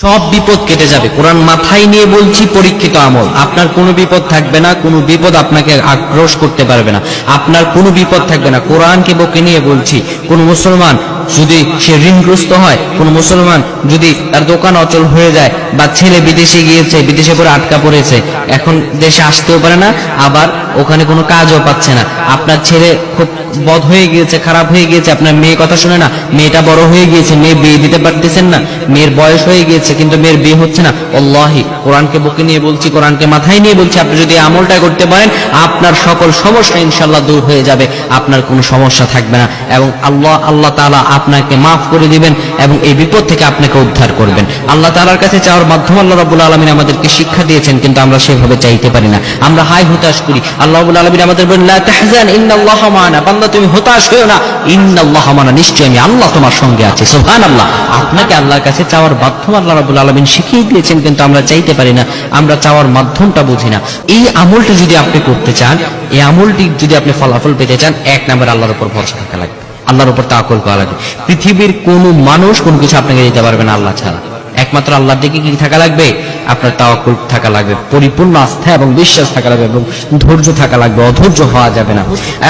সব বিপদ কেটে যাবে। কোরআন মাথায় নিয়ে বলছি, পরীক্ষিত আমল। আপনার কোনো বিপদ থাকবে না, কোনো বিপদ আপনাকে আক্রোশ করতে পারবে না। আপনার কোনো বিপদ থাকবে না। কোরআনকে বকে নিয়ে বলছি, কোন মুসলমান যদি সে ঋণগ্রস্ত হয়, কোন মুসলমান যদি তার দোকান অচল হয়ে যায় বা ছেলে বিদেশে গিয়েছে, বিদেশে পরে আটকা পড়েছে, এখন দেশে আসতেও পারে না, আবার ওখানে কোনো কাজও পাচ্ছে না। আপনার ছেলে খুব বধ হয়ে গিয়েছে, খারাপ হয়ে গিয়েছে, আপনার মেয়ে কথা শুনে না, মেয়েটা বড় হয়ে গিয়েছে, মেয়ে বিয়ে দিতে পারতেছেন না, মেয়ের বয়স হয়ে গিয়েছে, কিন্তু মেয়ের বিয়ে হচ্ছে না। অল্লাহি কোরআনকে বুকে নিয়ে বলছি, কোরআনকে মাথায় নিয়ে বলছি, আপনি যদি আমলটা করতে পারেন, আপনার সকল সমস্যা ইনশাল্লাহ দূর হয়ে যাবে, আপনার কোনো সমস্যা থাকবে না। এবং আল্লাহ আল্লাহ তাআলা আপনাকে মাফ করে দিবেন এবং এই বিপদ থেকে আপনাকে উদ্ধার করবেন। আল্লাহ তাআলার কাছে চাওয়ার মাধ্যমে আল্লাহ রাব্বুল আলামিন আমাদেরকে শিক্ষা দিয়েছেন, কিন্তু আমরা সেভাবে চাইতে পারি না। আমরা হাই হতাশ করি। আল্লাহ রাব্বুল আলামিন আমাদের তাহজান, ইন্নাল্লাহা মা'ানা। বান্দা, তুমি হতাশ হও না। ইন্নাল্লাহা মা'ানা, নিশ্চয়ই আমি আল্লাহ তোমার সঙ্গে আছি। সুবহানাল্লাহ। আপনাকে আল্লাহর কাছে চাওয়ার মাধ্যম আল্লাহ রাব্বুল আলামিন শিখিয়ে দিয়েছেন, কিন্তু আমরা চাইতে পারি না। আমরা চাওয়ার মাধ্যমটা বুঝি না। এই আমলটি যদি আপনি করতে চান, এই আমলটি যদি আপনি ফলাফল পেতে চান, এক নাম্বার আল্লাহর উপর ভরসা থাকা লাগবে। আল্লাহর উপর তাকল করা লাগবে পৃথিবীর কোন মানুষ কোন কিছু আপনাকে দিতে পারবে না আল্লাহ ছাড়া। একমাত্র আল্লাহর দিকে কি থাকা লাগবে? আপনার তাওয়াক্কুল থাকা লাগবে, পরিপূর্ণ আস্থা এবং বিশ্বাস থাকা লাগবে এবং ধৈর্য থাকা লাগবে, অধৈর্য হওয়া যাবে না।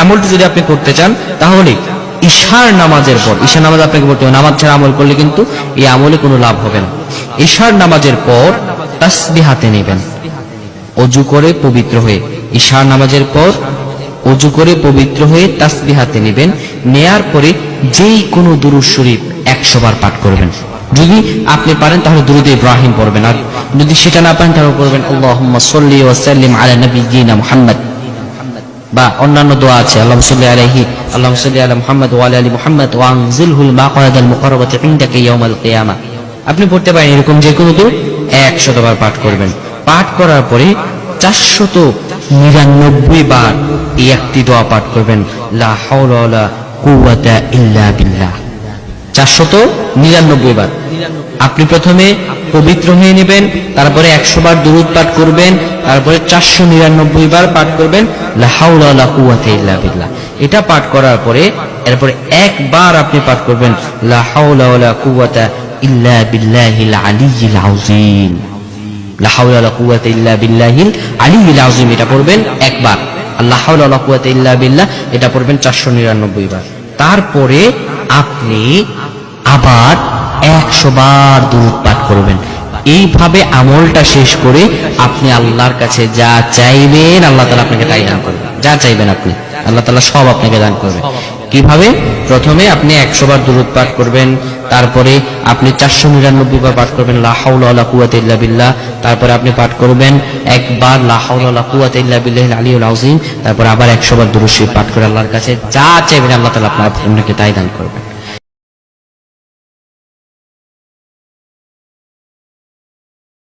আমলটি যদি আপনি করতে চান, তাহলে ঈশার নামাজের পর, ঈশার নামাজ আপনাকে বলতে হবে, নামাজ ছাড়া আমল করলে কিন্তু এই আমলে কোনো লাভ হবে না। ঈশার নামাজের পর তাসবিহ হাতে নেবেন। অজু করে পবিত্র হয়ে ঈশার নামাজের পর অজু করে পবিত্র হয়ে তাসবিহ হাতে নেবেন। নেয়ার পরে যেই কোনো দুরুদ শরীফ একশো বার পাঠ করবেন। যদি আপনি পারেন, তাহলে দুরুদ ইব্রাহিম পড়বেন। আর যদি সেটা না পারেন, তাহলে পড়বেন, আল্লাহুম্মা সাল্লি ওয়া সাল্লিম আলা মুহাম্মদ। বা অন্যান্য দোয়া আছে আল্লাহ সাল্লি আলাইহি আল্লাহ সাল্লি আলা মুহাম্মদ ওয়া আলা মুহাম্মদ ওয়া আনজিলহুল ইনদাকা কিয়ামা। আপনি পড়তে পারেন এরকম যে কোনো দূর একশত বার পাঠ করবেন। পাঠ করার পরে চারশত নিরানব্বই বার এই একটি দোয়া পাঠ করবেন চারশত নিরানব্বই বার। আপনি প্রথমে পবিত্র হয়ে নেবেন, তারপরে একশো বার দুরুদ পাঠ করবেন, তারপরে চারশো নিরানব্বই বার পাঠ করবেন, লা হাওলা ওয়ালা কুওয়াতা ইল্লা এটা পাঠ করার পরে, এরপরে একবার আপনি পাঠ করবেন, লা হাওলা ওয়ালা কুওয়াতা ইল্লা বিল্লাহিল আলিয়্যিল আযীম। লা হাওলা ওয়ালা কুওয়াতা ইল্লা বিল্লাহিল আলিয়্যিল আযীম এটা পড়বেন একবার। আল্লাহ ইল্লা বিল্লাহ, এটা পড়বেন 499 বার। তারপরে আপনি আবার 100 বার দূর পাঠ করবেন। এইভাবে আমলটা শেষ করে আপনি আল্লাহর কাছে যা চাইবেন, আল্লাহ তালা আপনাকে তাই দান করবেন। যা চাইবেন আপনি। আল্লাহ তালা সব আপনাকে দান করবে। কীভাবে? প্রথমে আপনি একশো বার দূরত পাঠ করবেন তারপরে আপনি চারশো নিরানব্বই বার পাঠ করবেন লাহাউল্লাহ কুয়াত বিল্লাহ তারপরে আপনি পাঠ করবেন একবার লাহাউল্লাহ কুয়াত বিল্লাহ আলিউল আউজিম তারপর আবার একশো বার দূর পাঠ করে আল্লাহর কাছে যা চাইবেন আল্লাহ তালা আপনার আপনাকে তাই দান করবেন।